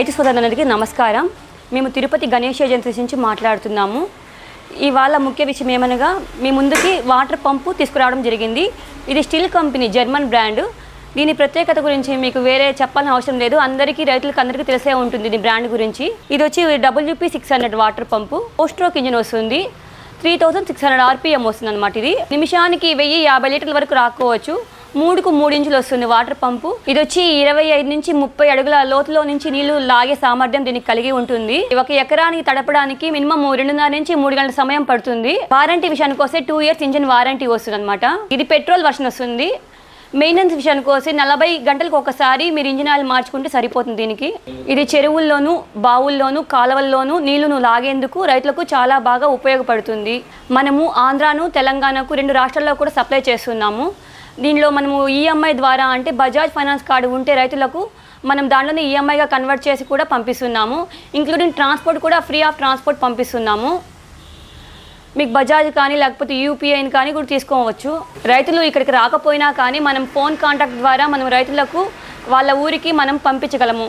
రైతు సోదరులందరికీ నమస్కారం. మేము తిరుపతి గణేష్ ఏజెన్సీ నుంచి మాట్లాడుతున్నాము. ఇవాళ ముఖ్య విషయం ఏమనగా మీ ముందుకి వాటర్ పంపు తీసుకురావడం జరిగింది. ఇది స్టీల్ కంపెనీ జర్మన్ బ్రాండ్. దీని ప్రత్యేకత గురించి మీకు వేరే చెప్పాల్సిన అవసరం లేదు. అందరికీ రైతులకు అందరికీ తెలిసే ఉంటుంది దీని బ్రాండ్ గురించి. ఇది వచ్చి W P six hundred water pump. పోస్ట్రోక్ engine వస్తుంది. Three thousand six hundred RPM వస్తుంది అనమాట ఇది. నిమిషానికి వెయ్యి యాభై లీటర్ల వరకు రాకోవచ్చు మూడుకు మూడించులు వస్తుంది వాటర్ పంపు. ఇది వచ్చి ఇరవై ఐదు నుంచి ముప్పై అడుగుల లోతులో నుంచి నీళ్ళు లాగే సామర్థ్యం దీనికి కలిగి ఉంటుంది. ఒక ఎకరానికి తడపడానికి మినిమం రెండున్నర నుంచి మూడు గంటల సమయం పడుతుంది. వారంటీ విషయానికి వస్తే టూ ఇయర్స్ ఇంజిన్ వారంటీ వస్తుంది అనమాట ఇది పెట్రోల్ వర్షన్ వస్తుంది. మెయింటెనెన్స్ విషయానికి వస్తే నలభై గంటలకు ఒకసారి మీరు ఇంజిన్ ఆయిల్ మార్చుకుంటే సరిపోతుంది దీనికి. ఇది చెరువుల్లోనూ బావుల్లోనూ కాలువల్లోనూ నీళ్ళును లాగేందుకు రైతులకు చాలా బాగా ఉపయోగపడుతుంది. మనము ఆంధ్రాను తెలంగాణకు రెండు రాష్ట్రాల్లో కూడా సప్లై చేస్తున్నాము. దీనిలో మనము ఈఎంఐ ద్వారా అంటే బజాజ్ ఫైనాన్స్ కార్డు ఉంటే రైతులకు మనం దాంట్లోనే ఈఎంఐగా కన్వర్ట్ చేసి కూడా పంపిస్తున్నాము. ఇంక్లూడింగ్ ట్రాన్స్పోర్ట్ కూడా ఫ్రీ ఆఫ్ ట్రాన్స్పోర్ట్ పంపిస్తున్నాము. మీకు బజాజ్ కానీ లేకపోతే యూపీఐని కానీ కూడా తీసుకోవచ్చు. రైతులు ఇక్కడికి రాకపోయినా కానీ మనం ఫోన్ కాంటాక్ట్ ద్వారా మనం రైతులకు వాళ్ళ ఊరికి మనం పంపించగలము.